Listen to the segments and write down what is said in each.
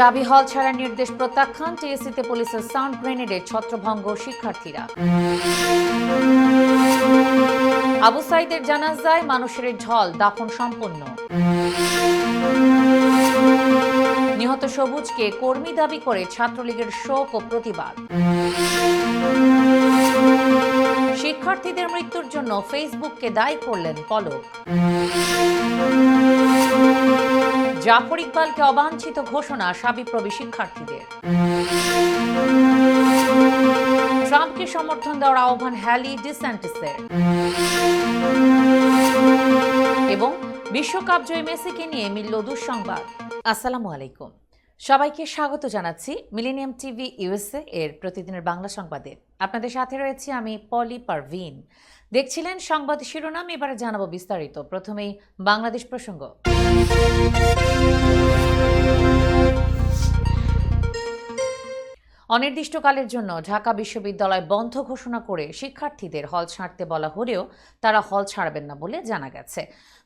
জাবি হল ছাড়ার নির্দেশ প্রত্যাখ্যান। টিএসসিতে পুলিশের সাউন্ড গ্রেনেডে ছত্রভঙ্গ শিক্ষার্থীরা। আবু সাইদের জানাজায় মানুষের ঢল দাফন সম্পন্ন নিহত সবুজকে কর্মী দাবি করে ছাত্রলীগের শোক ও প্রতিবাদ। শিক্ষার্থীদের মৃত্যুর জন্য ফেসবুককে দায়ী করলেন পলক জাফর ইকবালকে অবাঞ্ছিত ঘোষণা সাবিপ্রবি শিক্ষার্থীদের। ট্রাম্পকে সমর্থন দেওয়ার আহ্বান হ্যালি ডিসেন্টিসের এবং বিশ্বকাপ জয়ী মেসিকে নিয়ে মিলল দুঃসংবাদ। আসসালামু আলাইকুম। সবাইকে স্বাগত জানাচ্ছি মিলেনিয়াম টিভি ইউএসএ এর প্রতিদিনের বাংলা সংবাদে। আপনাদের সাথে রয়েছি আমি পলি পারভিন। দেখছিলেন সংবাদ শিরোনাম, এবারে জানাব বিস্তারিত। প্রথমেই বাংলাদেশ প্রসঙ্গ। অনির্দিষ্টকালের জন্য ঢাকা বিশ্ববিদ্যালয় বন্ধ ঘোষণা করে শিক্ষার্থীদের হল ছাড়তে বলা হলেও তারা হল ছাড়বেন না বলে জানা গেছে।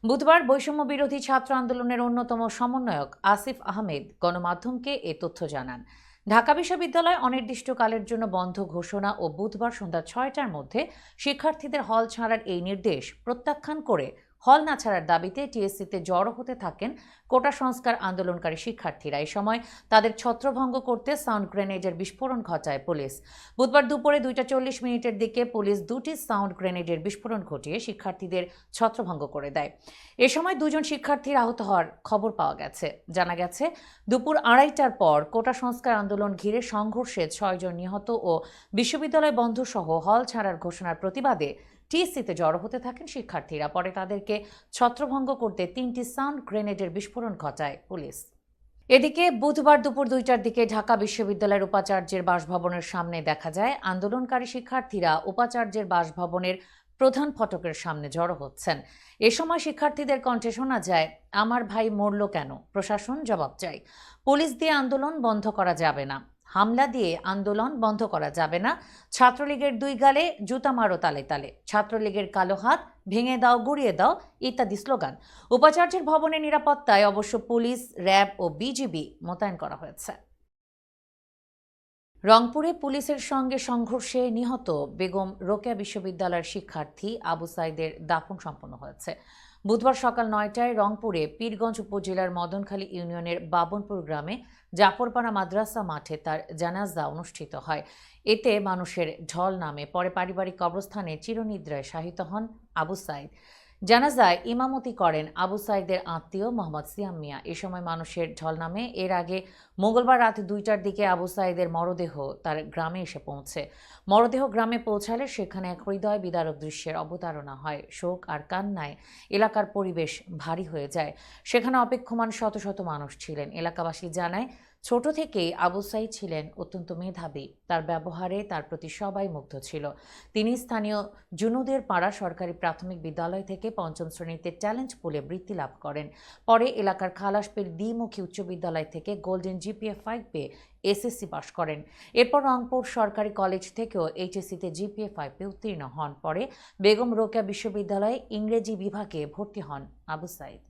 বুধবার বৈষম্য বিরোধী ছাত্র আন্দোলনের অন্যতম সমন্বয়ক আসিফ আহমেদ গণমাধ্যমকে এ তথ্য জানান। ঢাকা বিশ্ববিদ্যালয় অনির্দিষ্টকালের জন্য বন্ধ ঘোষণা ও বুধবার সন্ধ্যা ছয়টার মধ্যে শিক্ষার্থীদের হল ছাড়ার এই নির্দেশ প্রত্যাখ্যান করে হল না ছাড়ার দাবিতে টিএসসিতে জড়ো হতে থাকেন কোটা সংস্কার আন্দোলনকারী শিক্ষার্থীরা। এই সময় তাদের ছত্রভঙ্গ করতে সাউন্ড গ্রেনেডের বিস্ফোরণ ঘটায় পুলিশ। বুধবার দুপুরে দুইটা চল্লিশ মিনিটের দিকে পুলিশ দুটি সাউন্ড গ্রেনেডের বিস্ফোরণ ঘটিয়ে শিক্ষার্থীদের ছত্রভঙ্গ করে দেয়। এ সময় দুজন শিক্ষার্থীর আহত হওয়ার খবর পাওয়া গেছে। জানা গেছে, দুপুর আড়াইটার পর কোটা সংস্কার আন্দোলন ঘিরে সংঘর্ষে ছয়জন নিহত ও বিশ্ববিদ্যালয় বন্ধ সহ হল ছাড়ার ঘোষণার প্রতিবাদে টিএসসিতে জড়ো হতে থাকেন শিক্ষার্থীরা। পরে তাদেরকে ছত্রভঙ্গ করতে তিনটি সাউন্ড গ্রেনেডের বিস্ফোরণ ঘটায় পুলিশ। এদিকে বুধবার দুপুর দুইটার দিকে ঢাকা বিশ্ববিদ্যালয়ের উপাচার্যের বাসভবনের সামনে দেখা যায়, আন্দোলনকারী শিক্ষার্থীরা উপাচার্যের বাসভবনের প্রধান ফটকের সামনে জড়ো হচ্ছেন। এ সময় শিক্ষার্থীদের কণ্ঠে শোনা যায়, আমার ভাই মরল কেন? প্রশাসন জবাব চাই। পুলিশ দিয়ে আন্দোলন বন্ধ করা যাবে না। হামলা দিয়ে আন্দোলন বন্ধ করা যাবে না। ছাত্রলীগের দুই গালে জুতা মারো তালে তালে। ছাত্রলীগের কালো হাত ভেঙে দাও, গুড়িয়ে দাও ইত্যাদি স্লোগান। উপাচার্যের ভবনের নিরাপত্তায় অবশ্য পুলিশ, র্যাব ও বিজিবি মোতায়েন করা হয়েছে। রংপুরে পুলিশের সঙ্গে সংঘর্ষে নিহত বেগম রোকেয়া বিশ্ববিদ্যালয়ের শিক্ষার্থী আবু সাইদের দাফন সম্পন্ন হয়েছে। বুধবার সকাল নয়টায় রংপুরে পীরগঞ্জ উপজেলার মদনখালী ইউনিয়নের বাবনপুর গ্রামে জাফরপাড়া মাদ্রাসা মাঠে তার জানাজা অনুষ্ঠিত হয়। এতে মানুষের ঢল নামে, পরে পারিবারিক কবরস্থানে চিরনিদ্রায় শাহিত হন আবু সাইদ জানাজায় ইমামতি করেন আবু সাইদের আত্মীয় মোহাম্মদ সিয়াম মিয়া। এ সময় মানুষের ঢল নামে। এর আগে মঙ্গলবার রাত দুইটার দিকে আবু সাইদের মরদেহ তার গ্রামে এসে পৌঁছে। মরদেহ গ্রামে পৌঁছালে সেখানে এক হৃদয় বিদারক দৃশ্যের অবতারণা হয়। শোক আর কান্নায় এলাকার পরিবেশ ভারী হয়ে যায়। সেখানে অপেক্ষমান শত শত মানুষ ছিলেন। এলাকাবাসী জানায় ছোট থেকেই আবু সাইদ ছিলেন অত্যন্ত মেধাবী। তার ব্যবহারে তার প্রতি সবাই মুগ্ধ ছিল। তিনি স্থানীয় জুনুদের পাড়া সরকারি প্রাথমিক বিদ্যালয় থেকে পঞ্চম শ্রেণীতে চ্যালেঞ্জ পুলে বৃত্তি লাভ করেন। পরে এলাকার খালাসপের দ্বিমুখী উচ্চ বিদ্যালয় থেকে গোল্ডেন জিপিএ ফাইভ পেয়ে এসএসসি পাশ করেন। এরপর রংপুর সরকারি কলেজ থেকেও এইচএসসিতে জিপিএ ফাইভ পেয়ে উত্তীর্ণ হন। পরে বেগম রোকেয়া বিশ্ববিদ্যালয়ে ইংরেজি বিভাগে ভর্তি হন আবু সাইদ।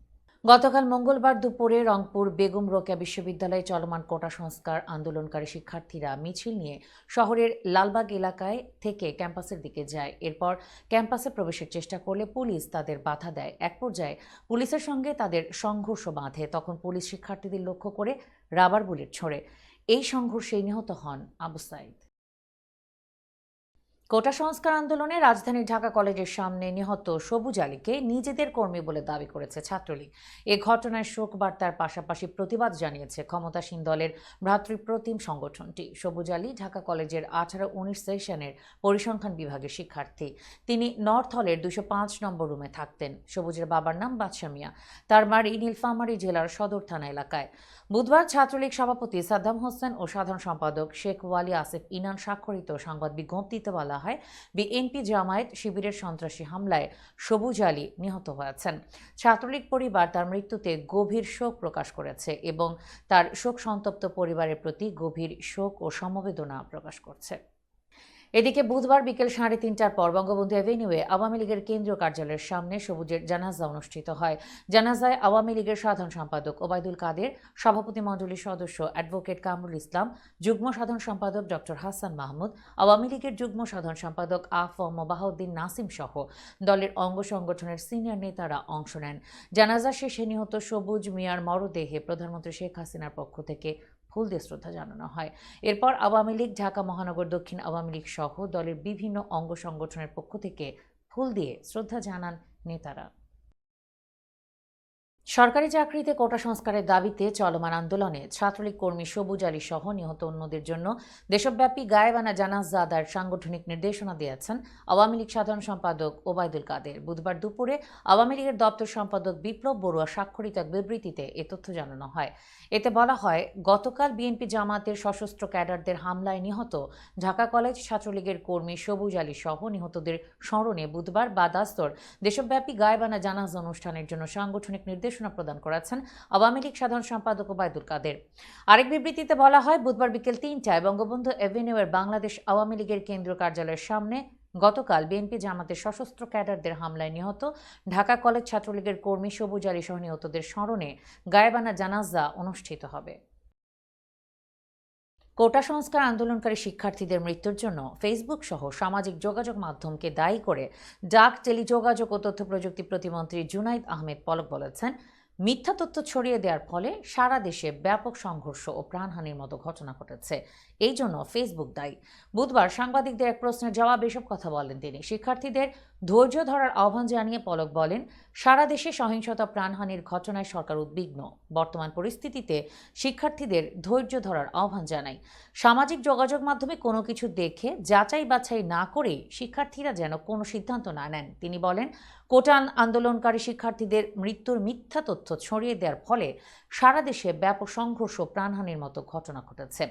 গতকাল মঙ্গলবার দুপুরে রংপুর বেগম রোকেয়া বিশ্ববিদ্যালয়ে চলমান কোটা সংস্কার আন্দোলনকারী শিক্ষার্থীরা মিছিল নিয়ে শহরের লালবাগ এলাকায় থেকে ক্যাম্পাসের দিকে যায়। এরপর ক্যাম্পাসে প্রবেশের চেষ্টা করলে পুলিশ তাদের বাধা দেয়। এক পর্যায়ে পুলিশের সঙ্গে তাদের সংঘর্ষ বাঁধে। তখন পুলিশ শিক্ষার্থীদের লক্ষ্য করে রাবার বুলেট ছোড়ে। এই সংঘর্ষে নিহত হন আবু সাইদ। কোটা সংস্কার আন্দোলনে রাজধানী ঢাকা কলেজের সামনে নিহত সবুজ আলীকে নিজেদের কর্মী বলে দাবি করেছে ছাত্রলীগ। এ ঘটনায় শোক বার্তার পাশাপাশি প্রতিবাদ জানিয়েছে ক্ষমতাসীন দলের ভ্রাতৃপ্রতিম সংগঠনটি। সবুজ আলী ঢাকা কলেজের আঠারো উনিশ সেশনের পরিসংখ্যান বিভাগের শিক্ষার্থী। তিনি নর্থ হলের দুশো পাঁচ নম্বর রুমে থাকতেন। সবুজের বাবার নাম বাদশা মিয়া। তার বাড়ি নীলফামারী জেলার সদর থানা এলাকায়। বুধবার ছাত্রলীগ সভাপতি সাদ্দাম হোসেন ও সাধারণ সম্পাদক শেখ ওয়ালি আসিফ ইনান স্বাক্ষরিত সংবাদ বিজ্ঞপ্তিতে বলা হয়, বিএনপি জামায়াত শিবিরের সন্ত্রাসী হামলায় সবুজ আলী নিহত হয়েছেন। ছাত্রলীগ পরিবার তার মৃত্যুতে গভীর শোক প্রকাশ করেছে এবং তার শোক সন্তপ্ত পরিবারের প্রতি গভীর শোক ও সমবেদনা প্রকাশ করছে। এদিকে বুধবার বিকেল সাড়ে তিনটার পর বঙ্গবন্ধু অ্যাভিনিউয়ে আওয়ামী লীগের কেন্দ্রীয় কার্যালয়ের সামনে সবুজের জানাজা অনুষ্ঠিত হয়। জানাজায় আওয়ামী লীগের সাধারণ সম্পাদক ওবায়দুল কাদের, সভাপতি মণ্ডলীর সদস্য অ্যাডভোকেট কামরুল ইসলাম, যুগ্ম সাধারণ সম্পাদক ডক্টর হাসান মাহমুদ, আওয়ামী লীগের যুগ্ম সাধারণ সম্পাদক আফ বাহাউদ্দিন নাসিম সহ দলের অঙ্গ সংগঠনের সিনিয়র নেতারা অংশ নেন। জানাজা শেষে নিহত সবুজ মিয়ার মরদেহে প্রধানমন্ত্রী শেখ হাসিনার পক্ষ থেকে ফুল দিয়ে শ্রদ্ধা জানানো হয়। এরপর আওয়ামী লীগ, ঢাকা মহানগর, দক্ষিণ আওয়ামী লীগ সহ দলের বিভিন্ন অঙ্গ সংগঠনের পক্ষ থেকে ফুল দিয়ে শ্রদ্ধা জানান নেতারা। সরকারি চাকরিতে কোটা সংস্কারের দাবিতে চলমান আন্দোলনে ছাত্রলীগ কর্মী সবুজ আলী সহ নিহত অন্যদের জন্য দেশব্যাপী গায়েবানা জানাজা আদায়ের সাংগঠনিক নির্দেশনা দিয়েছেন আওয়ামী লীগ সাধারণ সম্পাদক ওবায়দুল কাদের। বুধবার দুপুরে আওয়ামী লীগের দপ্তর সম্পাদক বিপ্লব বড়ুয়া স্বাক্ষরিত এক বিবৃতিতে এ তথ্য জানানো হয়। এতে বলা হয়, গতকাল বিএনপি জামাতের সশস্ত্র ক্যাডারদের হামলায় নিহত ঢাকা কলেজ ছাত্রলীগের কর্মী সবুজ আলী সহ নিহতদের স্মরণে বুধবার বাদাস্তর দেশব্যাপী গায়েবানা জানাজা অনুষ্ঠানের জন্য সাংগঠনিক নির্দেশনা প্রদান করেছেন আওয়ামী লীগ সাধারণ সম্পাদক ওবায়দুল কাদের। আরেক বিবৃতিতে বলা হয়, বুধবার বিকেল তিনটায় বঙ্গবন্ধু এভিনিউয়ের বাংলাদেশ আওয়ামী লীগের কেন্দ্রীয় কার্যালয়ের সামনে গতকাল বিএনপি জামাতের সশস্ত্র ক্যাডারদের হামলায় নিহত ঢাকা কলেজ ছাত্রলীগের কর্মী সবুজ আলী সহ নিহতদের স্মরণে গায়েবানা জানাজা অনুষ্ঠিত হবে। কোটা সংস্কার আন্দোলনকারী শিক্ষার্থীদের মৃত্যুর জন্য ফেসবুক সহ সামাজিক যোগাযোগ মাধ্যমকে দায়ী করে ডাক, টেলিযোগাযোগ ও তথ্য প্রযুক্তি প্রতিমন্ত্রী জুনাইদ আহমেদ পলক বলেছেন। মিথ্যা তথ্য ছড়িয়ে দেওয়ার ফলে সারা দেশে ব্যাপক সংঘর্ষ ও প্রাণহানির মতো ঘটনা ঘটেছে। এই জন্য ফেসবুক দায়ী। বুধবার সাংবাদিকদের এক প্রশ্নের জবাব এসব কথা বলেন তিনি। শিক্ষার্থীদের ধৈর্য ধরার আহ্বান জানিয়ে পলক বলেন, সারা দেশে সহিংসতা, প্রাণহানির ঘটনায় সরকার উদ্বিগ্ন। বর্তমান পরিস্থিতিতে শিক্ষার্থীদের ধৈর্য ধরার আহ্বান জানাই। সামাজিক যোগাযোগ মাধ্যমে কোনো কিছু দেখে যাচাই বাছাই না করেই শিক্ষার্থীরা যেন কোনো সিদ্ধান্ত না নেন। তিনি বলেন কোটান আন্দোলনকারী শিক্ষার্থীদের মৃত্যুর মিথ্যা তথ্য ছড়িয়ে দেওয়ার ফলে সারা দেশে ব্যাপক সংঘর্ষ প্রাণহানির মতো ঘটনা ঘটেছে।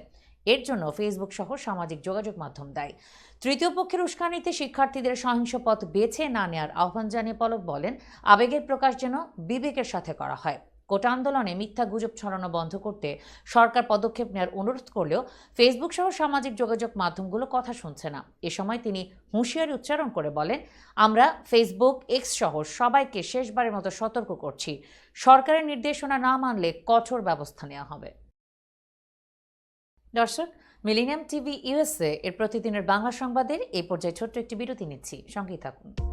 এর জন্য ফেসবুক সহ সামাজিক যোগাযোগ মাধ্যম দেয়। তৃতীয় পক্ষের উস্কানিতে শিক্ষার্থীদের সহিংস পথ বেছে না নেওয়ার আহ্বান জানিয়ে পলক বলেন, আবেগের প্রকাশ যেন বিবেকের সাথে করা হয়। কোটা আন্দোলনে মিথ্যা গুজব ছড়ানো বন্ধ করতে সরকার পদক্ষেপ নেওয়ার অনুরোধ করলেও ফেসবুক সহ সামাজিক যোগাযোগ মাধ্যমগুলো কথা শুনছে না। এ সময় তিনি হুঁশিয়ারি উচ্চারণ করে বলেন, আমরা ফেসবুক এক্স সহ সবাইকে শেষবারের মতো সতর্ক করছি। সরকারের নির্দেশনা না মানলে কঠোর ব্যবস্থা নেওয়া হবে। দর্শক, মিলিনিয়াম টিভি ইউএসএ এর প্রতিদিনের বাংলা সংবাদের এই পর্যায়ে ছোট্ট একটি বিরতি নিচ্ছি। সঙ্গেই থাকুন।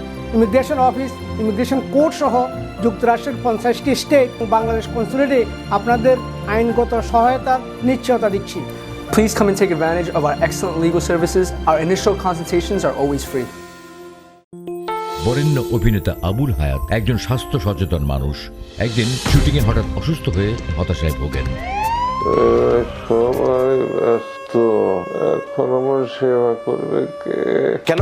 immigration office immigration court সহ যুক্তরাষ্ট্রের পঞ্চাশটি স্টেট ও বাংলাদেশ কনসুলেটে আপনাদের আইনগত সহায়তার নিশ্চয়তা দিচ্ছি। Please come and take advantage of our excellent legal services. Our initial consultations are always free. বরেণ্য অভিনেতা আবুল হায়াত একজন স্বাস্থ্য সচেতন মানুষ। একদিন শুটিংয়ে হঠাৎ অসুস্থ হয়ে হতাশায় ভোগেন। সবাই ব্যস্ত। এখন আমার সেবা করবে কে? কেন?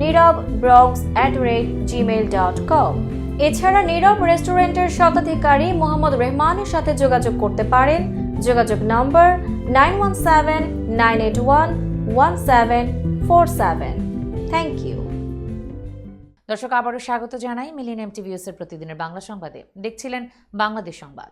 Nirab Bronx at rate Gmail dot com এছাড়া নীরব রেস্টুরেন্টের স্বত্বাধিকারী মোহাম্মদ রেহমানের সাথে যোগাযোগ করতে পারেন। যোগাযোগ number nine one seven nine eight one one seven four seven thank you দর্শক, আবারও স্বাগত জানাই মিলিনিয়াম টিভিএসের প্রতিদিনের বাংলা সংবাদে। দেখছিলেন বাংলাদেশ সংবাদ।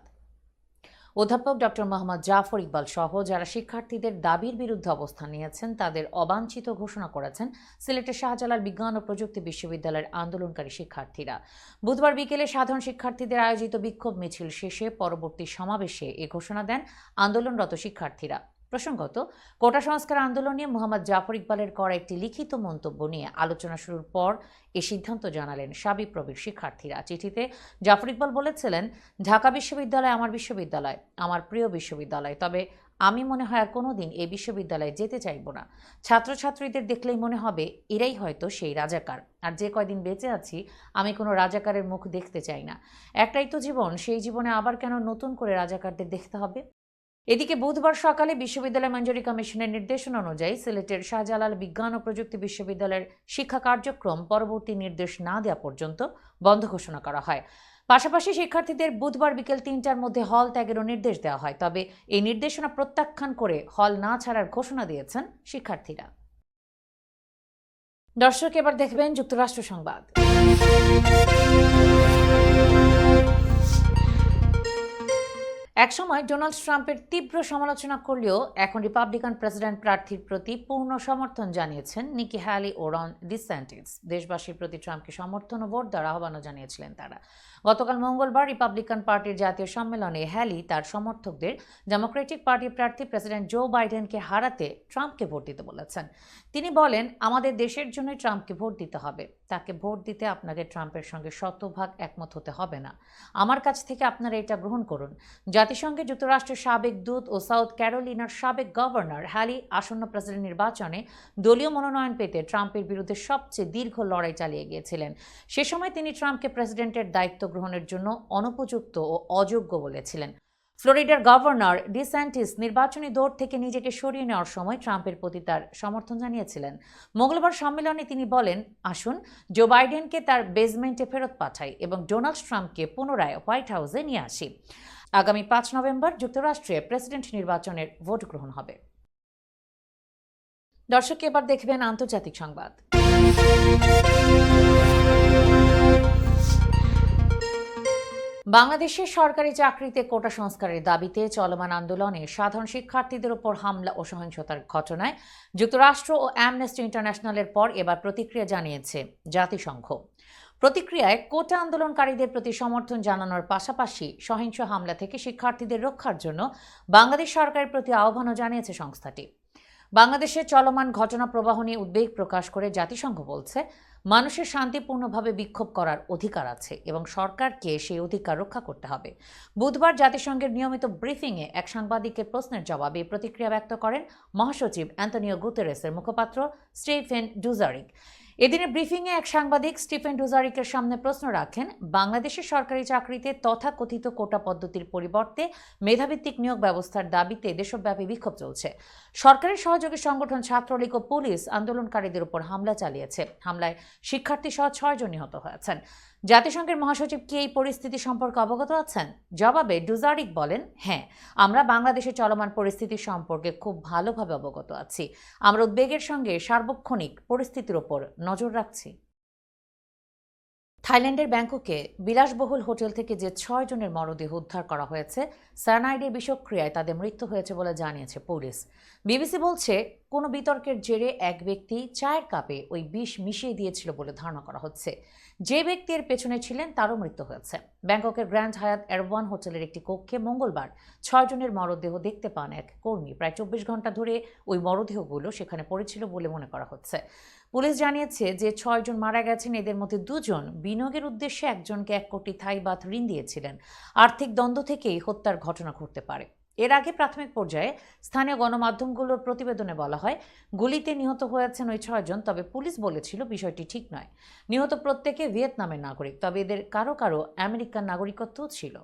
অধ্যাপক ডক্টর মোহাম্মদ জাফর ইকবাল সহ যারা শিক্ষার্থীদের দাবির বিরুদ্ধে অবস্থান নিয়েছেন, তাদের অবাঞ্ছিত ঘোষণা করেছেন সিলেটের শাহজালাল বিজ্ঞান ও প্রযুক্তি বিশ্ববিদ্যালয়ের আন্দোলনকারী শিক্ষার্থীরা। বুধবার বিকেলে সাধারণ শিক্ষার্থীদের আয়োজিত বিক্ষোভ মিছিল শেষে পরবর্তী সমাবেশে এ ঘোষণা দেন আন্দোলনরত শিক্ষার্থীরা। প্রসঙ্গত, কোটা সংস্কার আন্দোলন নিয়ে মোহাম্মদ জাফর ইকবালের করা একটি লিখিত মন্তব্য নিয়ে আলোচনা শুরুর পর এ সিদ্ধান্ত জানালেন সাবিপ্রবির শিক্ষার্থীরা। চিঠিতে জাফর ইকবাল বলেছিলেন, ঢাকা বিশ্ববিদ্যালয় আমার বিশ্ববিদ্যালয়, আমার প্রিয় বিশ্ববিদ্যালয়। তবে আমি মনে হয় আর কোনোদিন এই বিশ্ববিদ্যালয়ে যেতে চাইব না। ছাত্রছাত্রীদের দেখলেই মনে হবে এরাই হয়তো সেই রাজাকার। আর যে কয়দিন বেঁচে আছি, আমি কোনো রাজাকারের মুখ দেখতে চাই না। একটাই তো জীবন, সেই জীবনে আবার কেন নতুন করে রাজাকারদের দেখতে হবে? এদিকে বুধবার সকালে বিশ্ববিদ্যালয় মঞ্জুরি কমিশনের নির্দেশনা অনুযায়ী সিলেটের শাহজালাল বিজ্ঞান ও প্রযুক্তি বিশ্ববিদ্যালয়ের শিক্ষা কার্যক্রম পরবর্তী নির্দেশ না দেওয়া পর্যন্ত বন্ধ ঘোষণা করা হয়। পাশাপাশি শিক্ষার্থীদের বুধবার বিকেল তিনটার মধ্যে হল ত্যাগেরও নির্দেশ দেওয়া হয়, তবে এই নির্দেশনা প্রত্যাখ্যান করে হল না ছাড়ার ঘোষণা দিয়েছেন শিক্ষার্থীরা। দর্শক, এবার দেখবেন যুক্তরাষ্ট্র সংবাদ। একসময় ডোনাল্ড ট্রাম্পের তীব্র সমালোচনা করলেও এখন রিপাবলিকান প্রেসিডেন্ট প্রার্থীর প্রতি পূর্ণ সমর্থন জানিয়েছেন নিকি হ্যালি ও রন ডিস্যান্টিস দেশবাসীর প্রতি ট্রাম্পকে সমর্থন ও ভোট দেওয়ার আহ্বানও জানিয়েছিলেন তারা। গতকাল মঙ্গলবার রিপাবলিকান পার্টির জাতীয় সম্মেলনে হ্যালি তার সমর্থকদের ডেমোক্রেটিক পার্টির প্রার্থী প্রেসিডেন্ট জো বাইডেনকে হারাতে ট্রাম্পকে ভোট দিতে বলেছেন। তিনি বলেন, আমাদের দেশের জন্য ট্রাম্পকে ভোট দিতে হবে। তাকে ভোট দিতে আপনাকে ট্রাম্পের সঙ্গে শতভাগ একমত হতে হবে না। আমার কাছ থেকে আপনারা এটা গ্রহণ করুন। জাতিসংঘে যুক্তরাষ্ট্রের সাবেক দূত ও সাউথ ক্যারোলিনার সাবেক গভর্নর হ্যালি আসন্ন প্রেসিডেন্ট নির্বাচনে দলীয় মনোনয়ন পেতে ট্রাম্পের বিরুদ্ধে সবচেয়ে দীর্ঘ লড়াই চালিয়ে গিয়েছিলেন। সে সময় তিনি ট্রাম্পকে প্রেসিডেন্টের দায়িত্ব গ্রহণের জন্য অনুপযুক্ত ও অযোগ্য বলেছিলেন। ফ্লোরিডার গভর্নর ডিস্যান্টিস নির্বাচনী দৌড় থেকে নিজেকে সরিয়ে নেওয়ার সময় ট্রাম্পের প্রতি তার সমর্থন জানিয়েছিলেন। মঙ্গলবার সম্মেলনে তিনি বলেন, আসুন, জো বাইডেনকে তার বেসমেন্টে ফেরত পাঠাই এবং ডোনাল্ড ট্রাম্পকে পুনরায় হোয়াইট হাউসে নিয়ে আসি। আগামী পাঁচ নভেম্বর যুক্তরাষ্ট্রে প্রেসিডেন্ট নির্বাচনের ভোট গ্রহণ হবে। দর্শক এবার দেখবেন আন্তর্জাতিক সংবাদ। বাংলাদেশের সরকারি চাকরিতে কোটা সংস্কারের দাবিতে চলমান আন্দোলনে সাধারণ শিক্ষার্থীদের উপর হামলা ও সহিংসতার ঘটনায় যুক্তরাষ্ট্র ও অ্যামনেস্টি ইন্টারন্যাশনালের পর এবার প্রতিক্রিয়া জানিয়েছে জাতিসংঘ। প্রতিক্রিয়ায় কোটা আন্দোলনকারীদের প্রতি সমর্থন জানানোর পাশাপাশি সহিংস হামলা থেকে শিক্ষার্থীদের রক্ষার জন্য বাংলাদেশ সরকারের প্রতি আহ্বানও জানিয়েছে সংস্থাটি। বাংলাদেশের চলমান ঘটনা প্রবাহ নিয়ে উদ্বেগ প্রকাশ করে জাতিসংঘ বলছে মানুষের শান্তিপূর্ণভাবে বিক্ষোভ করার অধিকার আছে এবং সরকারকে সেই অধিকার রক্ষা করতে হবে। বুধবার জাতিসংঘের নিয়মিত ব্রিফিংয়ে এক সাংবাদিকের প্রশ্নের জবাবে প্রতিক্রিয়া ব্যক্ত করেন মহাসচিব অ্যান্টনিও গুতেরেসের মুখপাত্র স্টিফেন ডুজারিক। এদিনের ব্রিফিংয়ে এক সাংবাদিক স্টিফেন ডুজারিকের সামনে প্রশ্ন রাখেন বাংলাদেশের সরকারি চাকরিতে তথাকথিত কোটা পদ্ধতির পরিবর্তে মেধাভিত্তিক নিয়োগ ব্যবস্থার দাবিতে দেশব্যাপী বিক্ষোভ চলছে। সরকারের সহযোগী সংগঠন ছাত্রলীগ ও পুলিশ আন্দোলনকারীদের উপর হামলা চালিয়েছে। হামলায় শিক্ষার্থী সহ ছয়জন নিহত হয়েছেন। জাতিসংঘের মহাসচিব কি এই পরিস্থিতি সম্পর্কে অবগত আছেন? জবাবে ডুজারিক বলেন হ্যাঁ আমরা বাংলাদেশে চলমান পরিস্থিতি সম্পর্কে খুব ভালোভাবে অবগত আছি। আমরা উদ্বেগের সঙ্গে সার্বক্ষণিক পরিস্থিতির ওপর নজর রাখছি। থাইল্যান্ডের ব্যাংককে বিলাসবহুল হোটেল থেকে যে ছয় জনের মরদেহ উদ্ধার করা হয়েছে স্যানাইডের বিষক্রিয়ায় তাদের মৃত্যু হয়েছে বলে জানিয়েছে পুলিশ। বিবিসি বলছে, কোনো বিতর্কের জেরে এক ব্যক্তি চায়ের কাপে ওই বিষ মিশিয়ে দিয়েছিল বলে ধারণা করা হচ্ছে। যে ব্যক্তি এর পেছনে ছিলেন, তারও মৃত্যু হয়েছে। ব্যাংককের গ্র্যান্ড হায়াত এরওয়ান হোটেলের একটি কক্ষে মঙ্গলবার ছয় জনের মরদেহ দেখতে পান এক কর্মী। প্রায় চব্বিশ ঘণ্টা ধরে ওই মরদেহগুলো সেখানে পড়েছিল বলে মনে করা হচ্ছে। পুলিশ জানিয়েছে যে ছয়জন মারা গেছেন। এদের মধ্যে দুজন বিনিয়োগের উদ্দেশ্যে একজনকে এক কোটি থাই বাথ ঋণ দিয়েছিলেন। আর্থিক দ্বন্দ্ব থেকেই হত্যার ঘটনা ঘটতে পারে। এর আগে প্রাথমিক পর্যায়ে স্থানীয় গণমাধ্যমগুলোর প্রতিবেদনে বলা হয়, গুলিতে নিহত হয়েছেন ওই ছয়জন তবে পুলিশ বলেছিল বিষয়টি ঠিক নয়। নিহত প্রত্যেকে ভিয়েতনামের নাগরিক, তবে এদের কারও কারও আমেরিকান নাগরিকত্বও ছিল।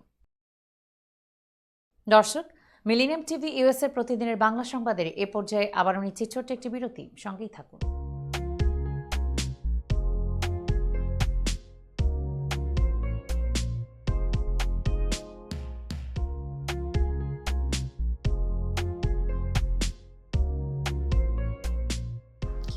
দর্শক, মিলিনিয়াম টিভি ইউএস এর প্রতিদিনের বাংলা সংবাদের এ পর্যায়ে আবারও নিচ্ছে ছোট্ট একটি বিরতি। সঙ্গেই থাকুন।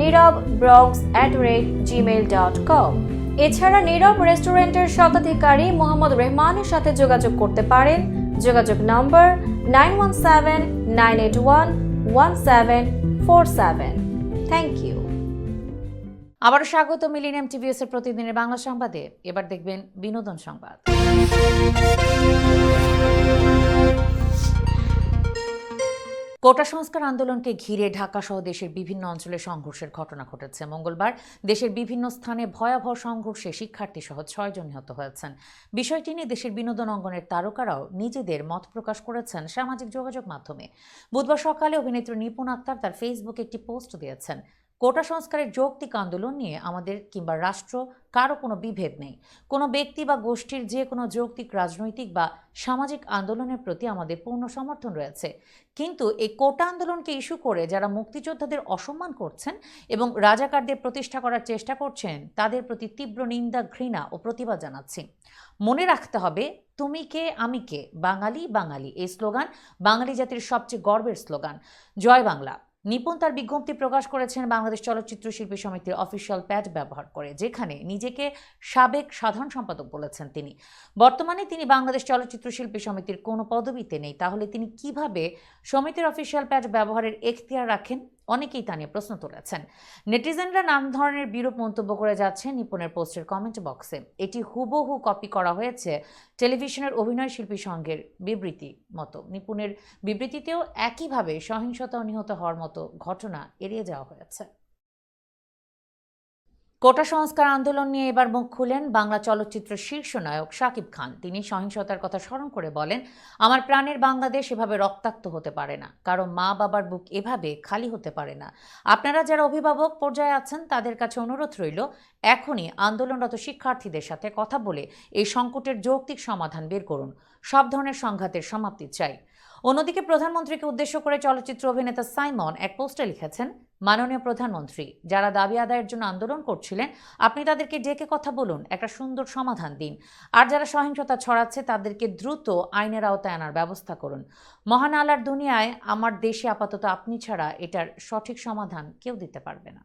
Nirab Bronx at rate Gmail dot com এছাড়া নীরব রেস্টুরেন্টের স্বত্বাধিকারী মোহাম্মদ রেহমানের সাথে যোগাযোগ করতে পারেন। যোগাযোগ number nine one seven nine eight one one seven four seven thank you আবারও স্বাগত মিলিনিয়াম টিভিএস এর প্রতিদিনের বাংলা সংবাদে। এবার দেখবেন বিনোদন সংবাদ। কোটা সংস্কার আন্দোলনকে ঘিরে ঢাকা সহ দেশের বিভিন্ন অঞ্চলে সংঘর্ষের ঘটনা ঘটেছে। মঙ্গলবার দেশের বিভিন্ন স্থানে ভয়াবহ সংঘর্ষে শিক্ষার্থী সহ ছয়জন নিহত হয়েছেন। বিষয়টি নিয়ে দেশের বিনোদন অঙ্গনের তারকারাও নিজেদের মত প্রকাশ করেছেন সামাজিক যোগাযোগ মাধ্যমে। বুধবার সকালে অভিনেত্রী নিপুণ আক্তার তার ফেসবুকে একটি পোস্ট দিয়েছেন। কোটা সংস্কারের যৌক্তিক আন্দোলন নিয়ে আমাদের কিংবা রাষ্ট্র কারও কোনো বিভেদ নেই। কোনো ব্যক্তি বা গোষ্ঠীর যে কোনো যৌক্তিক, রাজনৈতিক বা সামাজিক আন্দোলনের প্রতি আমাদের পূর্ণ সমর্থন রয়েছে। কিন্তু এই কোটা আন্দোলনকে ইস্যু করে যারা মুক্তিযোদ্ধাদের অসম্মান করছেন এবং রাজাকারদের প্রতিষ্ঠা করার চেষ্টা করছেন, তাদের প্রতি তীব্র নিন্দা, ঘৃণা ও প্রতিবাদ জানাচ্ছি। মনে রাখতে হবে, তুমি কে, আমি কে? বাঙালি বাঙালি। এই স্লোগান বাঙালি জাতির সবচেয়ে গর্বের স্লোগান। জয় বাংলা। নিপুণ তার বিজ্ঞপ্তি প্রকাশ করেছেন বাংলাদেশ চলচ্চিত্র শিল্পী সমিতির অফিসিয়াল প্যাড ব্যবহার করে, যেখানে নিজেকে সাবেক সাধারণ সম্পাদক বলেছেন তিনি। বর্তমানে তিনি বাংলাদেশ চলচ্চিত্র শিল্পী সমিতির কোনো পদবিতে নেই। তাহলে তিনি কীভাবে সমিতির অফিসিয়াল প্যাড ব্যবহারের এখতিয়ার রাখেন? অনেকেই তা নিয়ে প্রশ্ন তুলেছেন। নেটিজেনরা নাম ধরনের বিরূপ মন্তব্য করে যাচ্ছে নিপুণের পোস্টের কমেন্ট বক্সে। এটি হুবহু কপি করা হয়েছে টেলিভিশনের অভিনয় শিল্পী সংঘের বিবৃতি মতো। নিপুণের বিবৃতিতেও একইভাবে সহিংসতা নিহত হওয়ার মতো ঘটনা এড়িয়ে যাওয়া হয়েছে। কোটা সংস্কার আন্দোলন নিয়ে এবার মুখ খুলেন বাংলা চলচ্চিত্রের শীর্ষ নায়ক শাকিব খান। তিনি সহিংসতার কথা স্মরণ করে বলেন, আমার প্রাণের বাংলাদেশ এভাবে রক্তাক্ত হতে পারে না। কারণ মা বাবার বুক এভাবে খালি হতে পারে না। আপনারা যারা অভিভাবক পর্যায়ে আছেন, তাদের কাছে অনুরোধ রইল, এখনই আন্দোলনরত শিক্ষার্থীদের সাথে কথা বলে এই সংকটের যৌক্তিক সমাধান বের করুন। সব ধরনের সংঘাতের সমাপ্তি চাই। অন্যদিকে প্রধানমন্ত্রীকে উদ্দেশ্য করে চলচ্চিত্র অভিনেতা সাইমন এক পোস্টে লিখেছেন, মাননীয় প্রধানমন্ত্রী, যারা দাবি আদায়ের জন্য আন্দোলন করছিলেন, আপনি তাদেরকে ডেকে কথা বলুন, একটা সুন্দর সমাধান দিন। আর যারা সহিংসতা ছড়াচ্ছে, তাদেরকে দ্রুত আইনের আওতায় আনার ব্যবস্থা করুন। মহান আলার দুনিয়ায় আমার দেশে আপাতত আপনি ছাড়া এটার সঠিক সমাধান কেউ দিতে পারবে না।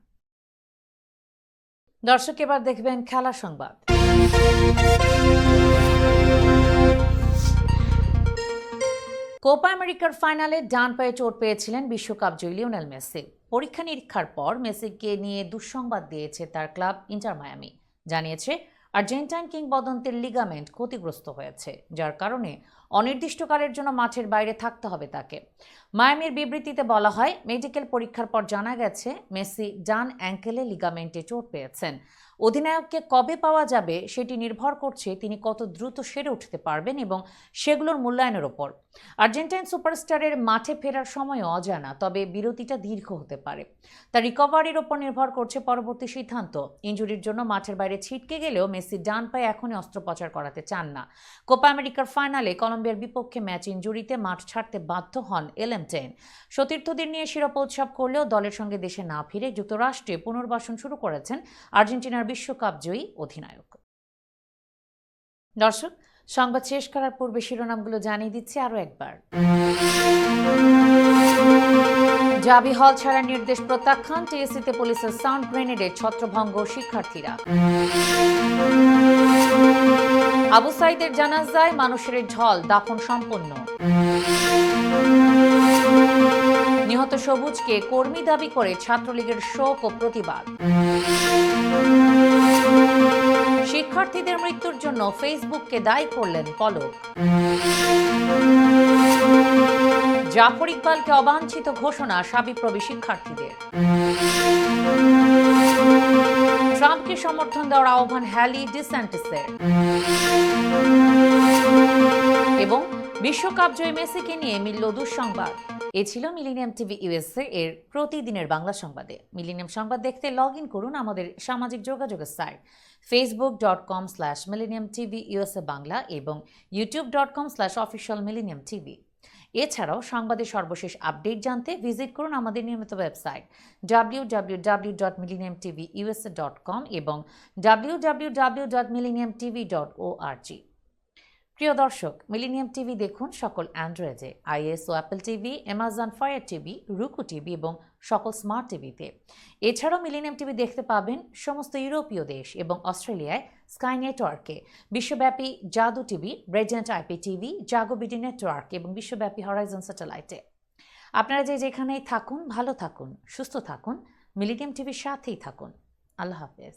দর্শক, এবার দেখবেন খেলা সংবাদ। কোপা আমেরিকার ফাইনালে ডান পায়ে চোট পেয়েছিলেন বিশ্বকাপ জয়ী লিওনেল মেসি। পরীক্ষা নিরীক্ষার পর মেসিকে নিয়ে দুঃসংবাদ দিয়েছে তার ক্লাব ইন্টার মায়ামি। জানিয়েছে, আর্জেন্টাইন কিংবদন্তির লিগামেন্ট ক্ষতিগ্রস্ত হয়েছে, যার কারণে অনির্দিষ্টকালের জন্য মাঠের বাইরে থাকতে হবে তাকে। মায়ামির বিবৃতিতে বলা হয়, মেডিকেল পরীক্ষার পর জানা গেছে, মেসি ডান অ্যাঙ্কেলে লিগামেন্টে চোট পেয়েছেন। অধিনায়ককে কবে পাওয়া যাবে সেটি নির্ভর করছে তিনি কত দ্রুত সেরে উঠতে পারবেন এবং সেগুলোর মূল্যায়নের ওপর। আর্জেন্টাইন সুপারস্টারের মাঠে ফেরার সময়ও অজানা, তবে বিরতিটা দীর্ঘ হতে পারে। তার রিকভারির ওপর নির্ভর করছে পরবর্তী সিদ্ধান্ত। ইঞ্জুরির জন্য মাঠের বাইরে ছিটকে গেলেও মেসি ডান পায়ে এখনই অস্ত্রোপচার করাতে চান না। কোপা আমেরিকার ফাইনালে কলম্বিয়ার বিপক্ষে ম্যাচ ইঞ্জুরিতে মাঠ ছাড়তে বাধ্য হন এলএম টেন। সতীর্থদের নিয়ে শিরোপা উৎসব করলেও দলের সঙ্গে দেশে না ফিরে যুক্তরাষ্ট্রে পুনর্বাসন শুরু করেছেন আর্জেন্টিনার বিশ্বকাপ জয়ী অধিনায়ক। দর্শক সংবাদ শেষ করার পূর্বে শিরোনামগুলো জানিয়ে দিচ্ছি আরও একবার। জাবি হল ছাড়ার নির্দেশ প্রত্যাখ্যান, টিএসসিতে পুলিশের সাউন্ড গ্রেনেডে ছত্রভঙ্গ শিক্ষার্থীরা। আবু সাইদের জানাজায় মানুষের ঢল দাফন সম্পন্ন। নিহত সবুজকে কর্মী দাবি করে ছাত্রলীগের শোক ও প্রতিবাদ। শিক্ষার্থীদের মৃত্যুর জন্য ফেসবুককে দায়ী করলেন পলক। জাফর ইকবালকে অবাঞ্ছিত ঘোষণা সাবিপ্রবি শিক্ষার্থীদের। ট্রাম্পকে সমর্থন দেওয়ার আহ্বান হ্যালি ডিসেন্টিসের। এবং বিশ্বকাপ জয়ী মেসিকে নিয়ে মিলল দুঃসংবাদ। এ ছিল মিলিনিয়াম টিভি ইউএসএ এর প্রতিদিনের বাংলা সংবাদে। মিলিনিয়াম সংবাদ দেখতে লগ করুন আমাদের সামাজিক যোগাযোগের site Facebook dot com slash Millennium TV USA Bangla এবং YouTube dot com slash official Millennium TV এছাড়াও সংবাদের সর্বশেষ আপডেট জানতে ভিজিট করুন আমাদের নিয়মিত website W W W dot Millennium TV USA dot com এবং W W W dot Millennium TV dot ও প্রিয় দর্শক মিলিনিয়াম টিভি দেখুন সকল অ্যান্ড্রয়েডে আইএস ও Apple TV Amazon Fire TV Roku TV এবং সকল স্মার্ট টিভিতে। এছাড়াও মিলিনিয়াম টিভি দেখতে পাবেন সমস্ত ইউরোপীয় দেশ এবং অস্ট্রেলিয়ায় স্কাই নেটওয়ার্কে। বিশ্বব্যাপী Jadoo TV ব্রেজেন্ট IP TV, Jago BD network এবং বিশ্বব্যাপী হরাইজন স্যাটেলাইটে। আপনারা যে যেখানেই থাকুন, ভালো থাকুন, সুস্থ থাকুন, মিলিনিয়াম টিভির সাথেই থাকুন। আল্লাহ হাফেজ।